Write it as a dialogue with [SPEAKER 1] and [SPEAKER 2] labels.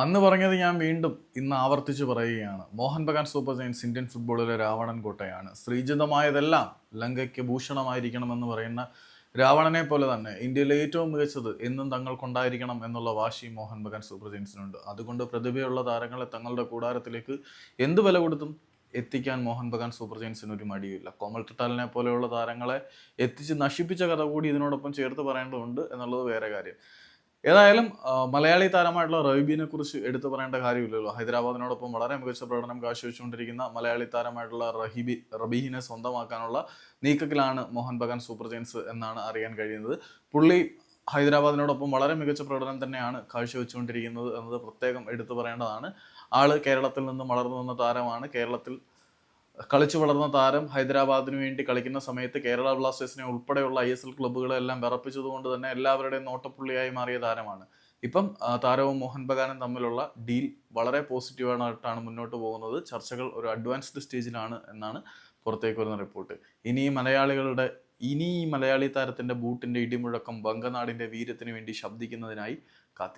[SPEAKER 1] അന്ന് പറഞ്ഞത് ഞാൻ വീണ്ടും ഇന്ന് ആവർത്തിച്ച് പറയുകയാണ്. Mohun Bagan super giants Indian ഫുട്ബോളിലെ രാവണൻ കോട്ടയാണ്. ശ്രീജിതമായതെല്ലാം ലങ്കയ്ക്ക് ഭൂഷണമായിരിക്കണമെന്ന് പറയുന്ന രാവണനെ പോലെ തന്നെ ഇന്ത്യയിലെ ഏറ്റവും മികച്ചത് എന്നും തങ്ങൾക്കുണ്ടായിരിക്കണം എന്നുള്ള വാശി മോഹൻ ബഗാൻ സൂപ്പർ ജയൻസിനുണ്ട്. അതുകൊണ്ട് പ്രതിഭയുള്ള താരങ്ങളെ തങ്ങളുടെ കൂടാരത്തിലേക്ക് എന്ത് വില കൊടുത്തും എത്തിക്കാൻ മോഹൻ ബഗാൻ സൂപ്പർ ജയൻസിന് ഒരു മടിയില്ല കോമൽ ടട്ടാലിനെ പോലെയുള്ള താരങ്ങളെ എത്തിച്ച് നശിപ്പിച്ച കഥ കൂടി ഇതിനോടൊപ്പം ചേർത്ത് പറയേണ്ടതുണ്ട് എന്നുള്ളത് വേറെ കാര്യം. ഏതായാലും മലയാളി താരമായിട്ടുള്ള റബീനെ കുറിച്ച് എടുത്തു പറയേണ്ട കാര്യമില്ലല്ലോ. ഹൈദരാബാദിനോടൊപ്പം വളരെ മികച്ച പ്രകടനം കാഴ്ചവെച്ചുകൊണ്ടിരിക്കുന്ന മലയാളി താരമായിട്ടുള്ള റഹീബി റബീഹിനെ സ്വന്തമാക്കാനുള്ള നീക്കത്തിലാണ് മോഹൻ ബഗാൻ സൂപ്പർ ജെയിൻസ് എന്നാണ് അറിയാൻ കഴിയുന്നത്. പുള്ളി ഹൈദരാബാദിനോടൊപ്പം വളരെ മികച്ച പ്രകടനം തന്നെയാണ് കാഴ്ചവെച്ചുകൊണ്ടിരിക്കുന്നത് എന്നത് പ്രത്യേകം എടുത്തു പറയേണ്ടതാണ്. ആൾ കേരളത്തിൽ നിന്നും വളർന്നു വന്ന താരമാണ്. കേരളത്തിൽ കളിച്ചു വളർന്ന താരം ഹൈദരാബാദിന് വേണ്ടി കളിക്കുന്ന സമയത്ത് കേരള ബ്ലാസ്റ്റേഴ്സിനെ ഉൾപ്പെടെയുള്ള ഐ എസ് എൽ ക്ലബ്ബുകളെല്ലാം വിറപ്പിച്ചതുകൊണ്ട് തന്നെ എല്ലാവരുടെയും നോട്ടപ്പുള്ളിയായി മാറിയ താരമാണ്. ഇപ്പം താരവും മോഹൻ ബഗാനും തമ്മിലുള്ള ഡീൽ വളരെ പോസിറ്റീവായിട്ടാണ് മുന്നോട്ട് പോകുന്നത്. ചർച്ചകൾ ഒരു അഡ്വാൻസ്ഡ് സ്റ്റേജിലാണ് എന്നാണ് പുറത്തേക്ക് വരുന്ന റിപ്പോർട്ട്. ഇനി മലയാളികളുടെ ഇനി ഈ മലയാളി താരത്തിന്റെ ബൂട്ടിന്റെ ഇടിമുഴക്കം വങ്കനാടിന്റെ വീരത്തിന് വേണ്ടി ശബ്ദിക്കുന്നതിനായി കാത്തി